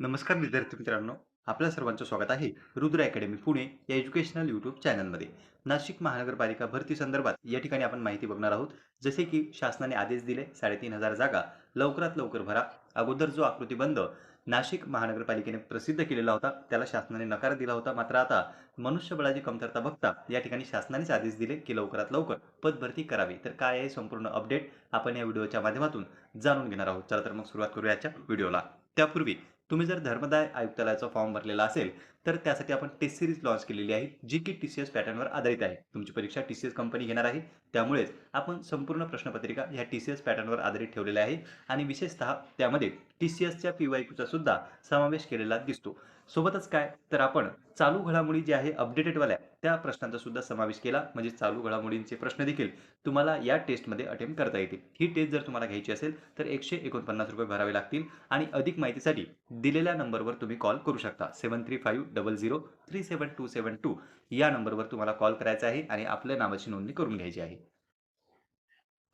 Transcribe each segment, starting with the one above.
नमस्कार विद्यार्थी मित्रांनो आपल्या सर्वांचं स्वागत आहे रुद्र अकॅडमी पुणे या एज्युकेशनल यूट्यूब चॅनलमध्ये. नाशिक महानगरपालिका भरती संदर्भात या ठिकाणी आपण माहिती बघणार आहोत जसे की शासनाने आदेश दिले साडेतीन हजार जागा लवकरात लवकर भरा अगोदर जो आकृतीबंध नाशिक महानगरपालिकेने प्रसिद्ध केलेला होता त्याला शासनाने नकार दिला होता. मात्र आता मनुष्यबळाची कमतरता बघता या ठिकाणी शासनानेच आदेश दिले की लवकरात लवकर पदभरती करावी. तर काय आहे संपूर्ण अपडेट आपण या व्हिडिओच्या माध्यमातून जाणून घेणार आहोत. चला तर मग सुरुवात करूया आजच्या व्हिडिओला. त्यापूर्वी तुम्ही जर धर्मदाय आयुक्तालयाचा फॉर्म भरलेला असेल तर त्यासाठी आपण टेस्ट सिरीज लॉन्च केलेली आहे जी की टी सी एस पॅटर्नवर आधारित आहे. तुमची परीक्षा टी सी एस कंपनी घेणार आहे. त्यामुळेच आपण संपूर्ण प्रश्नपत्रिका ह्या टी सी एस पॅटर्नवर आधारित ठेवलेल्या आहे आणि विशेषतः त्यामध्ये टी सी एसच्या पी वाय क्यूचा सुद्धा समावेश केलेला दिसतो. सोबतच काय? तर आपण चालू घडामोडी जे आहे अपडेटेडवाल्या त्या प्रश्नांचा सुद्धा समावेश केला. म्हणजे चालू घडामोडींचे प्रश्न देखील तुम्हाला या टेस्टमध्ये अटेम्प्ट करता येतील. ही टेस्ट जर तुम्हाला घ्यायची असेल तर एकशे एकोणपन्नास रुपये भरावे लागतील आणि अधिक माहितीसाठी दिलेल्या नंबरवर तुम्ही कॉल करू शकता. Seven three five double zero three seven two seven two या नंबरवर तुम्हाला कॉल करायचा आहे आणि आपल्या नावाची नोंदणी करून घ्यायची आहे.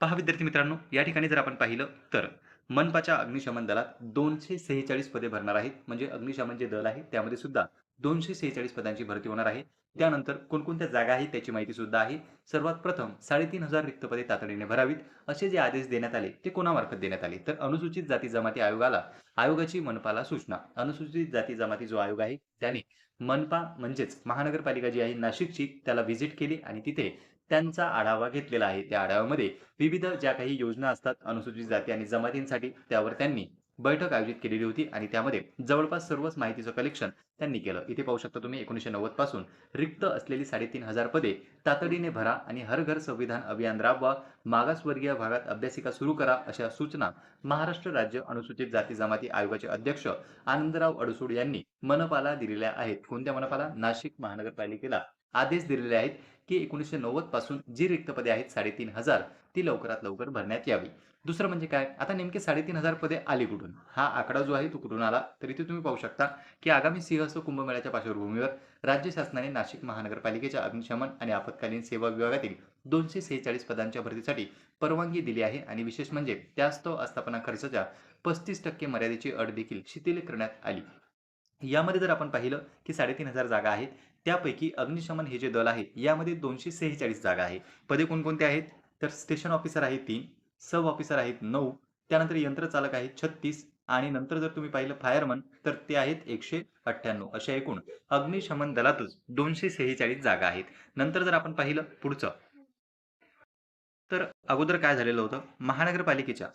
पहा विद्यार्थी मित्रांनो या ठिकाणी जर आपण पाहिलं तर मनपाच्या अग्निशमन दलात दोनशे सेहेचाळीस पदे भरणार आहेत. म्हणजे अग्निशमन जे दल आहे त्यामध्ये सुद्धा दोनशे सेहेचाळीस पदांची भरती होणार आहे. त्यानंतर कोणकोणत्या जागा आहेत त्याची माहिती सुद्धा आहे. सर्वात प्रथम साडेतीन हजार रिक्त पदे तातडीने भरावीत. असे जे आदेश देण्यात आले ते कोणामार्फत देण्यात आले? तर अनुसूचित जाती जमाती आयोगाला आयोगाची मनपाला सूचना. अनुसूचित जाती जमाती जो आयोग आहे त्याने मनपा म्हणजेच महानगरपालिका जी आहे नाशिकची त्याला व्हिजिट केली आणि तिथे त्यांचा आढावा घेतलेला आहे. त्या आढाव्यामध्ये विविध ज्या काही योजना असतात अनुसूचित जाती आणि जमातींसाठी त्यावर त्यांनी बैठक आयोजित केलेली होती आणि त्यामध्ये जवळपास सर्वच माहितीचं कलेक्शन त्यांनी केलं. इथे पाहू शकता तुम्ही एकोणीशे नव्वदपासून रिक्त असलेली साडेतीन हजार पदे तातडीने भरा आणि हर घर संविधान अभियान राबवा मागासवर्गीय भागात अभ्यासिका सुरू करा अशा सूचना महाराष्ट्र राज्य अनुसूचित जाती जमाती आयोगाचे अध्यक्ष आनंदराव अडसूड यांनी मनपाला दिलेल्या आहेत. कोणत्या मनपाला? नाशिक महानगरपालिकेला. आदेश दिलेले आहेत की एकोणीसशे नव्वदपासून जी रिक्त पदे आहेत साडेतीन हजार ती लवकरात लवकर भरण्यात यावी. दुसरं म्हणजे काय? आता नेमके साडेतीन हजार पदे आली कुठून? हा आकडा जो आहे तो कुठून आला? तर इथे तुम्ही पाहू शकता की आगामी सिंहस्थ कुंभमेळ्याच्या पार्श्वभूमीवर राज्य शासनाने नाशिक महानगरपालिकेच्या अग्निशमन आणि आपत्कालीन सेवा विभागातील दोनशे सेहेचाळीस पदांच्या भरतीसाठी परवानगी दिली आहे आणि विशेष म्हणजे त्यास्तव आस्थापना खर्चाच्या पस्तीस टक्के मर्यादेची अट देखील शिथिल करण्यात आली. यामध्ये जर आपण पाहिलं की साडेतीन हजार जागा आहेत त्यापैकी अग्निशमन हे जे दल आहे यामध्ये दोनशे सेहेचाळीस जागा आहे पदे कोणकोणते आहेत? तर स्टेशन ऑफिसर आहे तीन सब ऑफिसर आहेत नऊ त्यानंतर यंत्रचालक आहेत छत्तीस आणि नंतर जर तुम्ही पाहिलं फायरमन तर ते आहेत एकशे अठ्ठ्याण्णव अशा एकूण अग्निशमन दलातच दोनशे सेहेचाळीस जागा आहेत. नंतर जर आपण पाहिलं पुढचं तर अगोदर काय झालेलं होतं? महानगरपालिकेच्या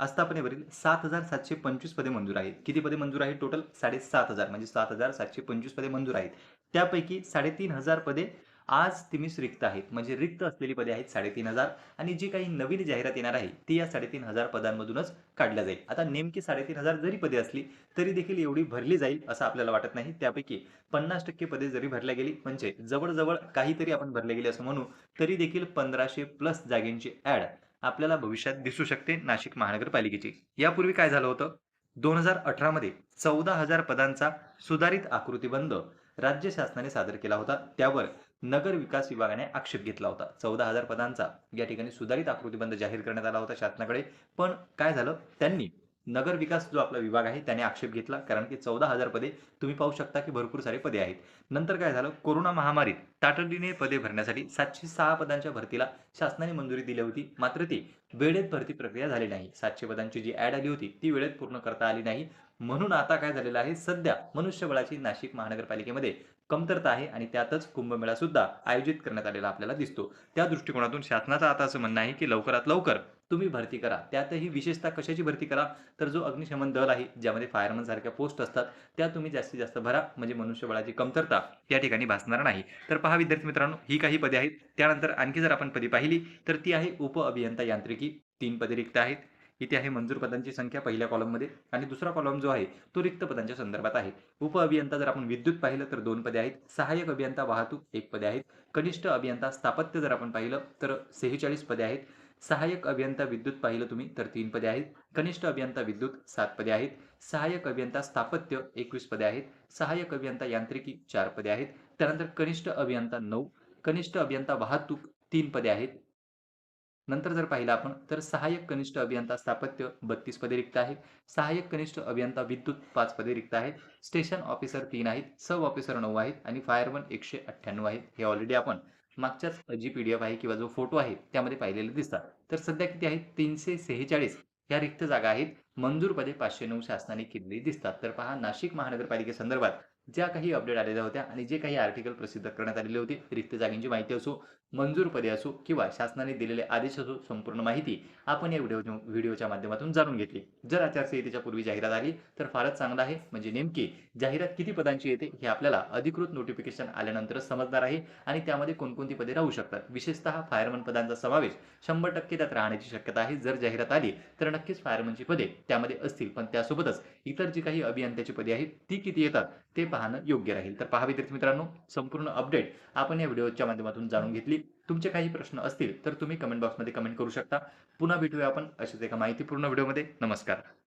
आस्थापनेवरील सात हजार सातशे पंचवीस पदे मंजूर आहेत. किती पदे मंजूर आहेत? टोटल साडेसात हजार म्हणजे सात हजार सातशे पंचवीस पदे मंजूर आहेत. त्यापैकी साडेतीन हजार पदे आज तिमीस रिक्त आहेत. म्हणजे रिक्त असलेली पदे आहेत साडेतीन हजार आणि जी काही नवीन जाहिरात येणार आहे ती या साडेतीन हजार पदांमधूनच काढल्या जाईल. आता नेमकी साडेतीन हजार जरी पदे असली तरी देखील एवढी भरली जाईल असं आपल्याला वाटत नाही. त्यापैकी पन्नास टक्के पदे जरी भरल्या गेली म्हणजे जवळजवळ काहीतरी आपण भरले गेले असं म्हणू तरी देखील पंधराशे प्लस जागेंची ऍड आपल्याला भविष्यात दिसू शकते नाशिक महानगरपालिकेची. यापूर्वी काय झालं होतं? दोन हजार अठरामध्ये चौदा हजार पदांचा सुधारित आकृतीबंध राज्य शासनाने सादर केला होता. त्यावर नगर विकास विभागाने आक्षेप घेतला होता. चौदा हजार पदांचा या ठिकाणी सुधारित आकृतीबंध जाहीर करण्यात आला होता शासनाकडे. पण काय झालं? त्यांनी नगर विकास जो आपला विभाग आहे त्याने आक्षेप घेतला. कारण की चौदा हजार पदे तुम्ही पाहू शकता की भरपूर सारे पदे आहेत. नंतर काय झालं? कोरोना महामारीत तातडीने पदे भरण्यासाठी सातशे सहा पदांच्या भरतीला शासनाने मंजुरी दिली होती. मात्र ती वेळेत भरती प्रक्रिया झाली नाही. सातशे पदांची जी ऍड आली होती ती वेळेत पूर्ण करता आली नाही. म्हणून आता काय झालेलं आहे? सध्या मनुष्यबळाची नाशिक महानगरपालिकेमध्ये कमतरता आहे आणि त्यातच कुंभमेळा सुद्धा आयोजित करण्यात आलेला आपल्याला दिसतो. त्या दृष्टिकोनातून शासनाचं आता असं म्हणणं आहे की लवकरात लवकर तुम्ही भरती करा. त्यातही विशेषतः कशाची भरती करा? तर जो अग्निशमन दल आहे ज्यामध्ये फायरमन सारख्या पोस्ट असतात त्या तुम्ही जास्तीत जास्त भरा. म्हणजे मनुष्यबळाची कमतरता या ठिकाणी भासणार नाही. तर पहा विद्यार्थी मित्रांनो ही काही पदे आहेत. त्यानंतर आणखी जर आपण पदे पाहिली तर ती आहे उप अभियंता यांत्रिकी. तीन पदे रिक्त आहेत. इथे आहे मंजूर पदांची संख्या पहिल्या कॉलममध्ये आणि दुसरा कॉलम जो आहे तो रिक्त पदांच्या संदर्भात आहे. उप अभियंता जर आपण विद्युत पाहिलं तर दोन पदे आहेत. सहाय्यक अभियंता वाहतूक एक पदे आहेत. कनिष्ठ अभियंता स्थापत्य जर आपण पाहिलं तर सेहेचाळीस पदे आहेत. सहाय्यक अभियंता विद्युत पाहिलं तुम्ही तर तीन पदे आहेत. कनिष्ठ अभियंता विद्युत सात पदे आहेत. सहाय्यक अभियंता स्थापत्य एकवीस पदे आहेत. सहाय्यक अभियंता यांत्रिकी चार पदे आहेत. त्यानंतर कनिष्ठ अभियंता नऊ कनिष्ठ अभियंता वाहतूक तीन पदे आहेत. नंतर जर पाहिलं आपण तर सहाय्यक कनिष्ठ अभियंता स्थापत्य बत्तीस पदे रिक्त आहेत. सहाय्यक कनिष्ठ अभियंता विद्युत पाच पदे रिक्त आहेत. स्टेशन ऑफिसर तीन आहेत. सब ऑफिसर नऊ आहेत. आणि फायरमन एकशे अठ्ठ्याण्णव आहेत. हे ऑलरेडी आपण मागच्याच जी पी डी एफ आहे किंवा जो फोटो आहे त्यामध्ये पाहिलेले दिसतात. तर सध्या किती आहेत तीनशे सेहेचाळीस या रिक्त जागा आहेत. मंजूर पदे पाचशे नऊ शासनाने केलेली दिसतात. तर पहा नाशिक महानगरपालिकेसंदर्भात ज्या काही अपडेट आलेल्या होत्या आणि जे काही आर्टिकल प्रसिद्ध करण्यात आलेले होते रिक्त जागांची माहिती असो मंजूर पदे असो किंवा शासनाने दिलेले आदेश असो संपूर्ण माहिती आपण या व्हिडिओ व्हिडिओच्या माध्यमातून जाणून घेतली. जर आचारसंहितेच्या पूर्वी जाहिरात आली तर फारच चांगलं आहे. म्हणजे नेमकी जाहिरात किती पदांची येते हे आपल्याला अधिकृत नोटिफिकेशन आल्यानंतरच समजणार आहे आणि त्यामध्ये कोणकोणती पदे राहू शकतात. विशेषतः फायरमन पदांचा समावेश शंभर टक्के त्यात राहण्याची शक्यता आहे. जर जाहिरात आली तर नक्कीच फायरमनची पदे त्यामध्ये असतील. पण त्यासोबतच इतर जी काही अभियंत्याची पदे आहेत ती किती येतात? ते पाहणं योग्य राहील. तर पहा विद्यार्थी मित्रांनो संपूर्ण अपडेट आपण या व्हिडिओच्या माध्यमातून जाणून घेतली. तुमचे काही प्रश्न असतील तर तुम्ही कमेंट बॉक्समध्ये कमेंट करू शकता. पुन्हा भेटूया आपण अशाच एका माहितीपूर्ण व्हिडिओमध्ये. नमस्कार.